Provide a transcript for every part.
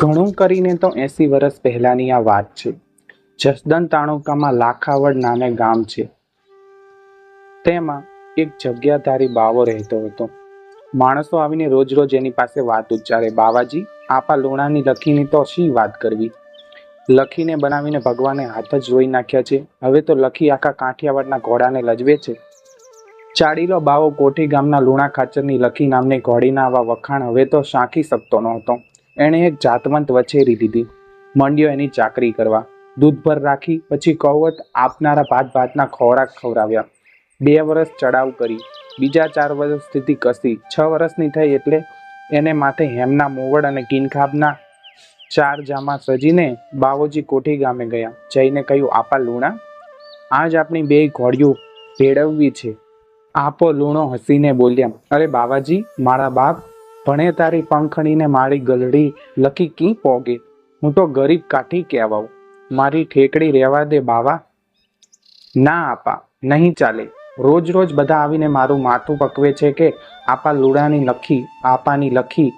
ઘણું કરીને તો એસી વર્ષ પહેલાની આ વાત છે. જસદન તાણુકામાં લાખાવડ નામે ગામ છે. તેમાં એક જગ્યાધારી બાવો રહેતો હતો. માણસો આવીને રોજ રોજ એની પાસે વાત ઉચ્ચારે, બાવાજી, આપા લુણાની લખીની તો શી વાત કરવી? લખીને બનાવીને ભગવાને હાથ જ જોઈ નાખ્યા છે. હવે તો લખી આખા કાઠિયાવાડના ઘોડાને લજવે છે. ચાડીલો બાવો કોઠી ગામના લુણા ખાચરની લખી નામની ઘોડીના આવા વખાણ હવે તો સાંખી શકતો નહોતો. એણે એક જાતવંત વછેરી લીધી મંડ્યો એની ચાકરી કરવા. દૂધભર રાખી પછી કૌવત આપનારા ભાત ભાતના ખોરાક ખવડાવ્યા. બે વર્ષ ચડાવ કરી. બીજા ચાર વર્ષ સ્થિતિ કસી. છ વર્ષની થઈ એટલે એને માથે હેમના મોવડ અને કિનખાબના ચાર જામા સજીને બાવોજી કોઠી ગામે ગયા. જઈને કહ્યું, આપા લૂણા, આજ આપણી બે ઘોડીઓ ભેળવવી છે. આપો લૂણો હસીને બોલ્યા, અરે બાવાજી, મારા બાપ ભણે તારી પંખણીને મારી ગલડી લખી કી પોગે? હું તો ગરીબ કાઠી કહેવાઉં. મારી ઠેકડી રહેવા દે બાવા. ના આપા, નહીં ચાલે. રોજ રોજ બધા આવીને મારું માથું પકવે છે કે આપા લુડાની લખી, આપાની લખી.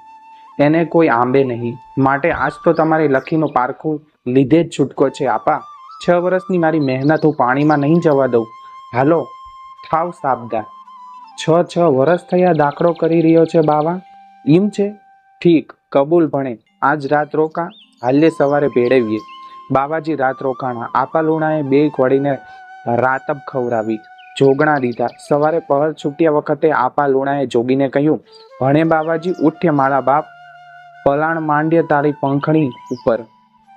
એને કોઈ આંબે નહીં. માટે આજ તો તમારી લખીનું પારખું લીધે જ છૂટકો છે, આપા. છ વર્ષની મારી મહેનત હું પાણીમાં નહીં જવા દઉં. હાલો, થાવ સાબદા. છ છ વર્ષ થયા દાખલો કરી રહ્યો છે બાવા. એમ છે? ઠીક, કબૂલ ભણે. આજ રાત રોકા હાલે સવારે ભેળવીએ. બાવાજી રાત રોકાણા. આપા લુણાએ બે ઘોડીને રાતબ ખવડાવી. જોગણા દીધા. સવારે પહર છૂટ્યા વખતે આપા લુણાએ જોગીને કહ્યું, ભણે બાવાજી ઉઠ્ય મારા બાપ. પલાણ માંડ્ય તારી પંખણી ઉપર.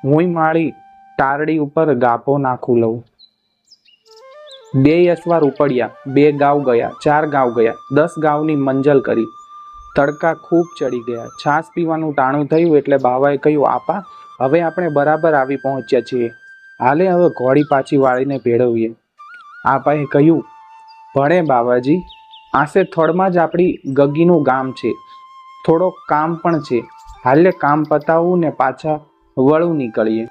હુંય મારી તારડી ઉપર ગાભો નાખું લઉં. બે અસવાર ઉપડ્યા. બે ગાવ ગયા. ચાર ગાવ ગયા. દસ ગાવની મંજલ કરી. તડકા ખૂબ ચડી ગયા. છાસ પીવાનું ટાણું થયું એટલે બાવાએ કહ્યું, આપા, હવે આપણે બરાબર આવી પહોંચ્યા છીએ. હાલે હવે ઘોડી પાછી વાળીને ભેળવીએ. આપાએ કહ્યું, ભણે બાવાજી આસે થડમાં જ આપણી ગગીનું ગામ છે. થોડો કામ પણ છે. હાલે કામ પતાવવું ને પાછા વળું નીકળીએ.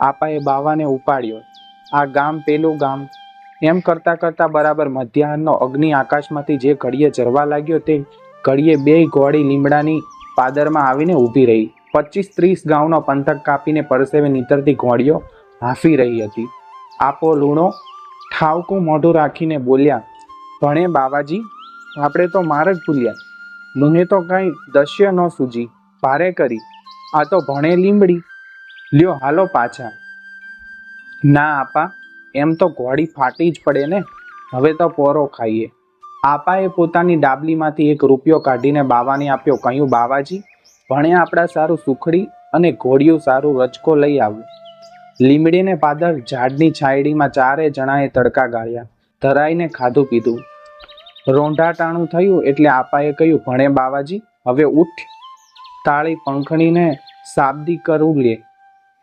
આપાએ બાવાને ઉપાડ્યો, આ ગામ પેલું ગામ. એમ કરતાં કરતાં બરાબર મધ્યાહનનો અગ્નિ આકાશમાંથી જે ઘડીએ જરવા લાગ્યો તે ઘડીએ બે ઘોડી લીમડાની પાદરમાં આવીને ઊભી રહી. પચીસ ત્રીસ ગાઉનો પંથક કાપીને પરસેવે નીતરતી ઘોડીઓ હાંફી રહી હતી. આપો લૂણો, ઠાવકું મોઢું રાખીને બોલ્યા, ભણે બાવાજી, આપણે તો મારે જ ભૂલ્યા. મુહે તો કાંઈ દશ્ય ન સૂજી. ભારે કરી. આ તો ભણે લીમડી. લ્યો, હાલો પાછા. ના આપા, એમ તો ઘોડી ફાટી જ પડે ને. હવે તો પોરો ખાઈએ. આપાએ પોતાની ડાબલીમાંથી એક રૂપિયો કાઢીને બાવાને આપ્યો, કહ્યું, બાવાજી, ભણે આપણા સારું સુખડી અને ઘોડિયું સારું રચકો લઈ આવ્યું લીમડીને પાદર ઝાડની છાયડીમાં ચારે જણાએ તડકા ગાળ્યા, ધરાઈને ખાધું પીધું. રોંઢાટાણું થયું એટલે આપાએ કહ્યું, ભણે બાવાજી, હવે ઉઠ. તાળી પંખણીને સાબદી કરવું લે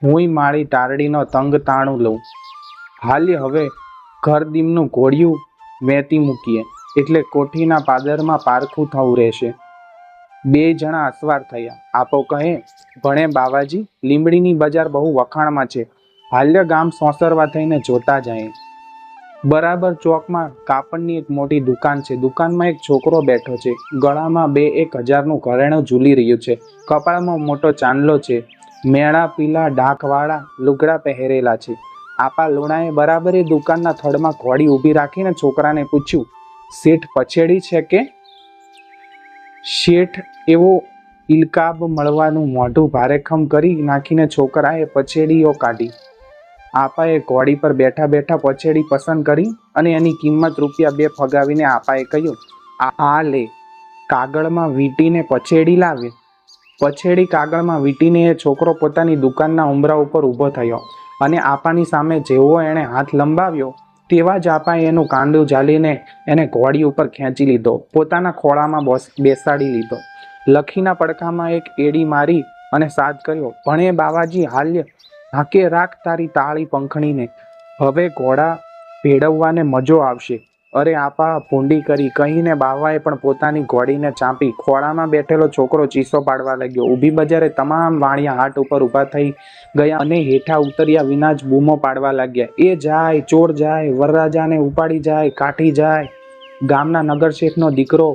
હુંય મારી તારડીનો તંગ તાણું લઉં. હાલ્ય હવે ઘર દીમનું ઘોડિયું વેતી મૂકીએ. એટલે કોઠીના પાદરમાં પારખું થવું રહેશે. બે જણા અસવાર થયા. આપો કહે, ભણે બાવાજી લીમડીની બજાર બહુ વખાણમાં છે. હાલ્ય ગામ સોસરવા થઈને જોતા જાય. બરાબર ચોકમાં કાપડની એક મોટી દુકાન છે. દુકાનમાં એક છોકરો બેઠો છે. ગળામાં બે એક હજારનું ઘરેણું ઝૂલી રહ્યું છે. કપાળમાં મોટો ચાંદલો છે. મેળા, પીલા, ડાકવાળા, લુગડા પહેરેલા છે. આપા લુણાએ બરાબર એ દુકાનના થડમાં ઘોડી ઊભી રાખીને છોકરાને પૂછ્યું શેઠ પછેડી છે કે? શેઠ એવો ઇલકાબ મળવાનું મોઢું ભારેખમ કરી નાખીને છોકરાએ પછેડીઓ કાઢી. આપાએ ઘોડી પર બેઠા બેઠા પછેડી પસંદ કરી અને એની કિંમત રૂપિયા બે ફગાવીને આપાએ કહ્યું, આ લે. કાગળમાં વીંટીને પછેડી લાવે. પછેડી કાગળમાં વીંટીને એ છોકરો પોતાની દુકાનના ઉંબરા ઉપર ઊભો થયો અને આપાની સામે જેવો એણે હાથ લંબાવ્યો તેવા જ આપાએ એનું કાંડું ઝાલીને એને ઘોડી ઉપર ખેંચી લીધો. પોતાના ખોળામાં બોસ, બેસાડી લીધો. લખીના પડખામાં એક એડી મારી અને સાદ કર્યો. ભણે બાવાજી, હાલ્ય. હાકે રાખ તારી તાળી પંખણીને. હવે ઘોડા ભેળવવાને મજો આવશે. અરે આપા, ભૂંડી કરી. કહીને બાવાએ પણ પોતાની ઘોડીને ચાંપી. ખોળામાં બેઠેલો છોકરો ચીસો પાડવા લાગ્યો. ઊભી બજારે તમામ વાણિયા હાટ ઉપર ઊભા થઈ ગયા અને હેઠા ઉતર્યા વિના જ બૂમો પાડવા લાગ્યા. એ જાય, ચોર જાય, વરરાજાને ઉપાડી જાય કાઠી જાય. ગામના નગરશેઠનો દીકરો,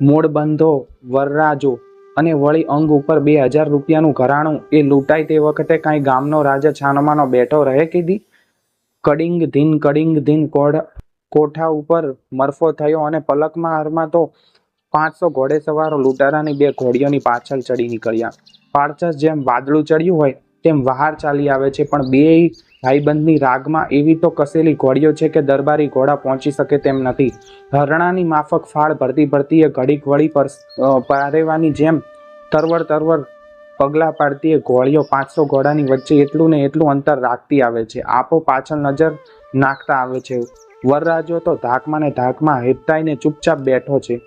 મોડબંધો, વરરાજો અને વળી અંગ ઉપર બે હજાર રૂપિયાનું ઘરાણું. એ લૂંટાય તે વખતે કાંઈ ગામનો રાજા છાનોમાનો બેઠો રહે કીધી કડિંગ ધીન કડિંગ ધીન, કોઢ કોઠા ઉપર મરફો થયો અને પલકમાં હારમાં તો પાંચસો ઘોડે સવારો લૂંટારાની બે ઘોડીઓની પાછળ ચડી નીકળ્યા. પાળચસ જેમ વાદળું ચડ્યું હોય, તેમ વહાર ચાલી આવે છે, પણ બે ભાઈબંધની રાગમાં એવી તો કસેલી ઘોડીઓ છે કે દરબારી ઘોડા પહોંચી શકે તેમ નથી. હરણાની માફક ફાળ ભરતી ભરતી એ ઘડીક વળી પર પારેવાની જેમ તરવર તરવર પગલાં પાડતી એ ઘોડીઓ પાંચસો ઘોડાની વચ્ચે એટલું ને એટલું અંતર રાખતી આવે છે. આપો પાછળ નજર નાખતા આવે છે. વરરાજો તો ધાકમાં ને ધાકમાં હેપતાઈને ચૂપચાપ બેઠો છે.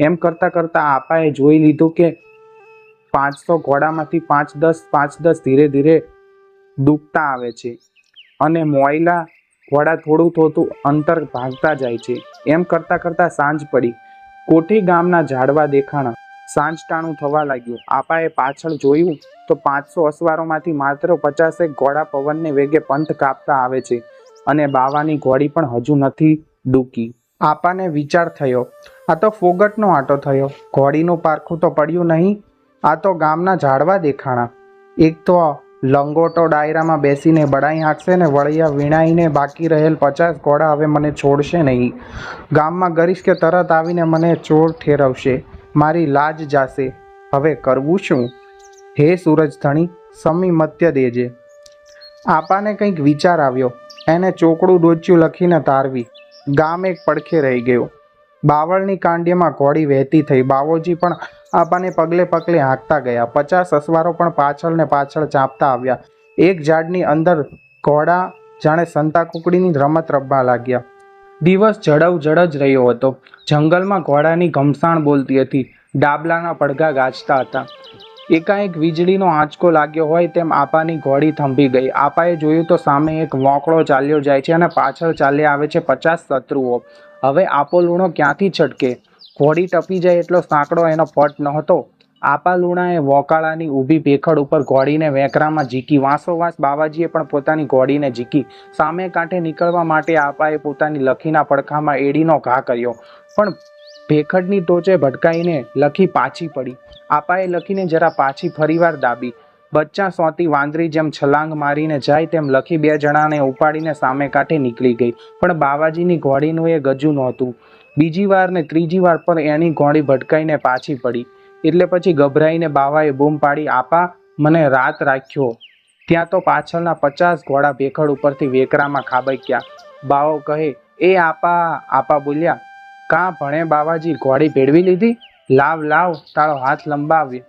એમ કરતા કરતા આપાએ જોઈ લીધું કે પાંચસો ઘોડામાંથી પાંચ દસ પાંચ દસ ધીરે ધીરે ડૂબતા આવે છે અને મોયલા ઘોડા થોડું થોડું અંતર ભાગતા જાય છે. એમ કરતા કરતા સાંજ પડી. કોઠી ગામના ઝાડવા દેખાણા. સાંજ ટાણું થવા લાગ્યું. આપાએ પાછળ જોયું તો પાંચસો અસવારોમાંથી માત્ર પચાસેક ઘોડા પવનને વેગે પંથ કાપતા આવે છે. અને બાવાની ઘોડી પણ હજુ નથી ડૂકી આપાને વિચાર થયો. આ તો ફોગટનો આટો થયો. ઘોડીનું પારખું તો પડ્યું નહીં. આ તો ગામના ઝાડવા દેખાણા. એક તો લંગોટો ડાયરામાં બેસીને બડાઈ હાંકશે ને વળિયા વીણાઈને બાકી રહેલ પચાસ ઘોડા હવે મને છોડશે નહીં. ગામમાં ગરીશ કે તરત આવીને મને ચોર ઠેરવશે. મારી લાજ જાશે. હવે કરવું શું? હે સૂરજ ધણી સમી મત્ય દેજે. આપાને કંઈક વિચાર આવ્યો. એને ચોકડું ડોચ્યું લખીને તારવી. ગામ એક પડખે રહી ગયો. બાવળની કાંડ્યમાં ઘોડી વહેતી થઈ. બાવોજી પણ આપાને પગલે પગલે હાંકતા ગયા. પચાસ અસવારો પણ પાછળ ને પાછળ ચાંપતા આવ્યા. એક ઝાડની અંદર ઘોડા, જાણે સંતા કુકડીની રમત રમવા લાગ્યા. દિવસ જડવ જડ જ રહ્યો હતો. જંગલમાં ઘોડાની ઘમસાણ બોલતી હતી. ડાબલાના પડઘા ગાજતા હતા. એકાએક વીજળીનો આંચકો લાગ્યો હોય તેમ આપાની ઘોડી થંભી ગઈ. આપાએ જોયું તો સામે એક વોંકળો ચાલ્યો જાય છે અને પાછળ ચાલ્યા આવે છે પચાસ શત્રુઓ. હવે આપો લૂણો ક્યાંથી છટકે? ઘોડી ટપી જાય એટલો સાંકડો એનો પટ નહોતો. આપા લૂણાએ વોકાળાની ઊભી ભેખડ ઉપર ઘોડીને વેકરામાં ઝીકી. વાંસોવાસ બાવાજીએ પણ પોતાની ઘોડીને ઝીકી. સામે કાંઠે નીકળવા માટે આપાએ પોતાની લખીના પડખામાં એડીનો ઘા કર્યો. પણ ભેખડની ટોચે ભટકાઈને લખી પાછી પડી. આપાએ લખીને જરા પાછી ફરીવાર દાબી. બચ્ચા સોતી વાંદરી જેમ છલાંગ મારીને જાય તેમ લખી બે જણાને ઉપાડીને સામે કાંઠે નીકળી ગઈ. પણ બાવાજીની ઘોડીનું એ ગજુ નહોતું. બીજી વાર ને ત્રીજી વાર પર એની ઘોડી ભટકાઈને પાછી પડી. એટલે પછી ગભરાઈને બાવાએ બૂમ પાડી, આપા, મને રાત રાખ્યો. ત્યાં તો પાછળના પચાસ ઘોડા ભેખડ ઉપરથી વેકરામાં ખાબક્યા. બાવો કહે, એ આપા આપા બોલ્યા કાં ભણે બાવાજી ઘોડી ભેળવી લીધી. લાવ લાવ, તારો હાથ લંબાવ્યો.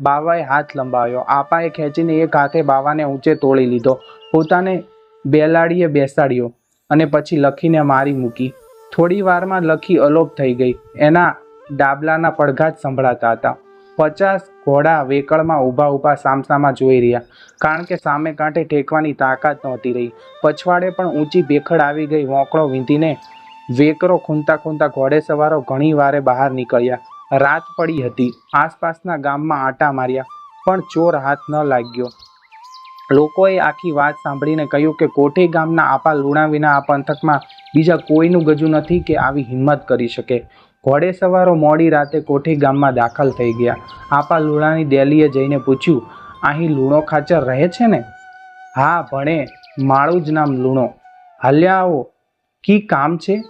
બાવાએ હાથ લંબાવ્યો. આપાએ ખેંચીને એક હાથે બાવાને ઊંચે તોડી લીધો. પોતાને બેલાડીએ બેસાડ્યો અને પછી લખીને મારી મૂકી. થોડી વારમાં લખી અલોપ થઈ ગઈ. એના ડાબલાના પડઘા જ સંભળાતા હતા. પચાસ ઘોડા વેકળમાં ઊભા ઊભા સામસામા જોઈ રહ્યા. કારણ કે સામે કાંઠે ટેકવાની તાકાત નહોતી રહી. પછવાડે પણ ઊંચી ભેખડ આવી ગઈ. વોંકળો વીંધીને વેકરો ખૂંદતા ખૂંદતા ઘોડે સવારો ઘણી વારે બહાર નીકળ્યા. રાત પડી હતી. આસપાસના ગામમાં આટા માર્યા, પણ ચોર હાથ ન લાગ્યો. લોકોએ આખી વાત સાંભળીને કહ્યું કે કોઠે ગામના આપા લુણા વિના આ પંથકમાં બીજા કોઈનું ગજુ નથી કે આવી હિંમત કરી શકે. ઘોડે સવારો મોડી રાતે કોઠી ગામમાં દાખલ થઈ ગયા. આપા લુણાની ડેલીએ જઈને પૂછ્યું, અહીં લુણો ખાચર રહે છે ને? હા ભણે, માળું જ નામ લુણો. હાલ્યા આવો કી કામ છે?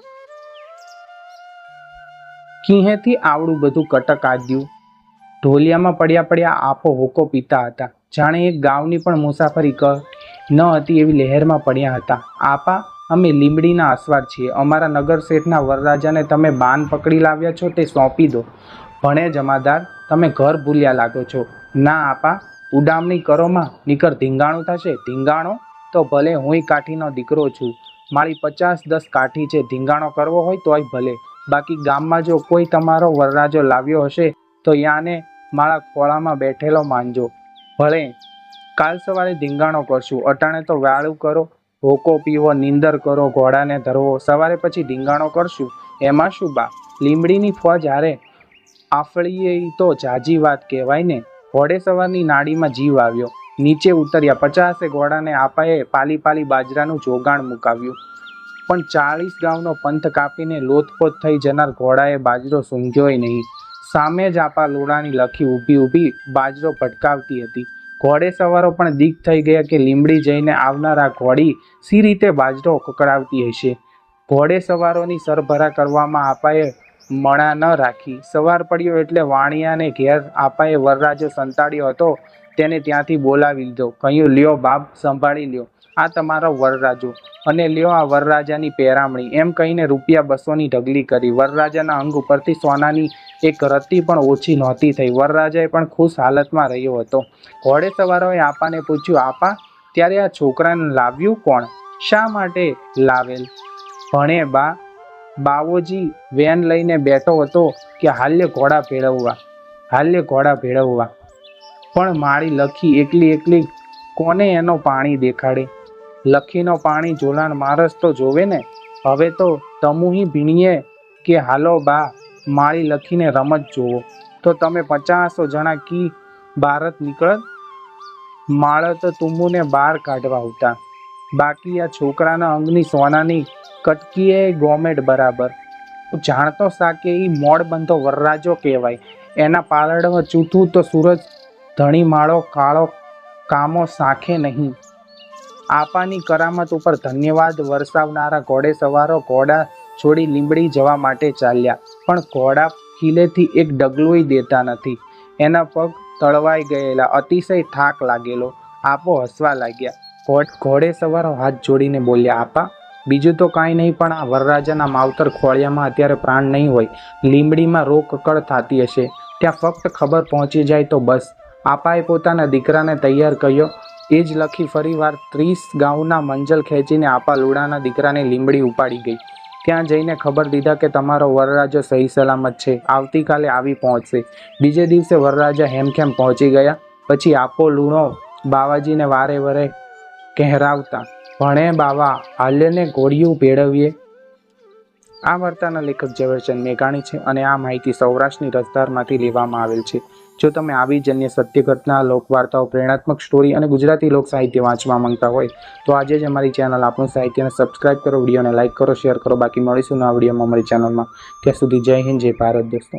કિહેથી આવડું બધું કટક આદ્યું. ઢોલિયામાં પડ્યા પડ્યા આપો હોકો પીતા હતા. જાણે એક ગામની પણ મુસાફરી ક, ન હતી એવી લહેરમાં પડ્યા હતા. આપા, અમે લીમડીના અસવાર છીએ. અમારા નગર શેઠના વરરાજાને તમે બાન પકડી લાવ્યા છો તે સોંપી દો. ભણે જમાદાર, તમે ઘર ભૂલ્યા લાગો છો. ના, આપા, ઉડામણી કરોમાં નીકર ધીંગાણું થશે. ધીંગાણો તો ભલે હુંય કાઠીનો દીકરો છું. મારી પચાસ દસ કાઠી છે ધીંગાણો કરવો હોય તોય ભલે. બાકી ગામમાં જો કોઈ તમારો વરરાજો લાવ્યો હશે, તો યાને મારા ખોળામાં બેઠેલો માનજો ભલે, કાલ સવારે ધીંગાણો કરશું. અટાણે તો વાળું કરો હોકો પીવો, નીંદર કરો, ઘોડાને ધરવો. સવારે પછી ધીંગાણો કરશું. એમાં શું બા? લીમડીની ફોજ હારે. આફળીએ તો જાજી વાત કહેવાય ને. ઘોડે સવારની નાડીમાં જીવ આવ્યો. નીચે ઉતર્યા. પચાસે ઘોડાને આપાએ પાલી પાલી બાજરાનું જોગાણ મુકાવ્યું. પણ ચાળીસ ગામનો પંથ કાપીને લોથપોથ થઈ જનાર ઘોડાએ બાજરો સૂંઘ્યોય નહીં. સામે જ આપા લોડાની લખી ઊભી ઊભી બાજરો ભટકાવતી હતી. ઘોડે સવારો પણ દીક થઈ ગયા કે લીમડી જઈને આવનારા ઘોડી સી રીતે બાજરો કકડાવતી હશે. ઘોડે સવારોની સરભરા કરવામાં આપાએ મણા ન રાખી. સવાર પડ્યો એટલે વાણિયાને ઘેર આપાએ વરરાજો સંતાડ્યો હતો. તેને ત્યાંથી બોલાવી લીધો. કહ્યું, લ્યો બાપ, સંભાળી લ્યો. આ તમારો વરરાજો. અને લ્યો આ વરરાજાની પેરામણી. એમ કહીને રૂપિયા બસોની ઢગલી કરી. વરરાજાના અંગ ઉપરથી સોનાની એક રત્તી પણ ઓછી નહોતી થઈ. વરરાજાએ પણ ખુશ હાલતમાં રહ્યો હતો. ઘોડે સવારોએ આપાને પૂછ્યું, આપા, ત્યારે આ છોકરાને લાવ્યું કોણ? શા માટે લાવેલ? ભણે બા બાવોજી વેન લઈને બેઠો હતો કે હાલ્ય ઘોડા ભેળવવા હાલ્ય ઘોડા ભેળવવા. પણ માળી લખી એકલી એકલી કોને એનો પાણી દેખાડે? લખીનો પાણી જોલાણ મારસ તો જોવે ને? હવે તો તમુહી ભીણીએ કે હાલો બા માળી લખીને રમત જોવો. તો તમે પચાસો જણા કી ભારત નીકળત? માળત તુમ્મુને બહાર કાઢવા આવતા બાકી આ છોકરાના અંગની સોનાની કટકીએ ગોમેટ બરાબર. જાણતો સાકે એ મોડ બંધો વરરાજો કહેવાય. એના પાલડમાં ચૂથું તો સૂરજ ધણી માળો કાળો કામો સાખે નહીં. આપાની કરામત ઉપર ધન્યવાદ વરસાવનારા ઘોડે સવારો ઘોડા છોડી લીંબડી જવા માટે ચાલ્યા. પણ ઘોડા ખીલેથી એક ડગલુંય દેતા નથી. એના પગ તળવાઈ ગયેલા. અતિશય થાક લાગેલો. આપો હસવા લાગ્યા. ઘોડ- ઘોડે સવારો હાથ જોડીને બોલ્યા, આપા, બીજું તો કાંઈ નહીં, પણ આ વરરાજાના માવતર ખોળિયામાં અત્યારે પ્રાણ નહીં હોય. લીંબડીમાં રોકકળ થતી હશે. ત્યાં ફક્ત ખબર પહોંચી જાય તો બસ. આપાએ પોતાના દીકરાને તૈયાર કર્યો. એ જ લખી ફરીવાર ત્રીસ ગાઉના મંજલ ખેંચીને આપા લુડાના દીકરાને લીમડી ઉપાડી ગઈ. ત્યાં જઈને ખબર દીધા કે તમારો વરરાજો સહી સલામત છે. આવતીકાલે આવી પહોંચશે. બીજે દિવસે વરરાજા હેમખેમ પહોંચી ગયા. પછી આપો લૂણો બાવાજીને વારે વરે કહેરાવતા, ભણે બાવા હાલ્યને ગોળિયું ભેળવીએ. આ વાર્તાના લેખક ઝવેરચંદ મેઘાણી છે અને આ માહિતી સૌરાષ્ટ્રની રસધારમાંથી લેવામાં આવેલ છે. જો તમે આવી જ અન્ય સત્ય ઘટના, લોકવાર્તાઓ, પ્રેરણાત્મક સ્ટોરી અને ગુજરાતી લોક સાહિત્ય વાંચવા માંગતા હોય, તો આજે જ અમારી ચેનલ આપણું સાહિત્યને સબસ્ક્રાઇબ કરો, વિડીયોને લાઇક કરો, શેર કરો. બાકી મળીશું નવા વિડીયોમાં અમારી ચેનલમાં. ત્યાં સુધી જય હિન્દ, જય ભારત, દોસ્તો.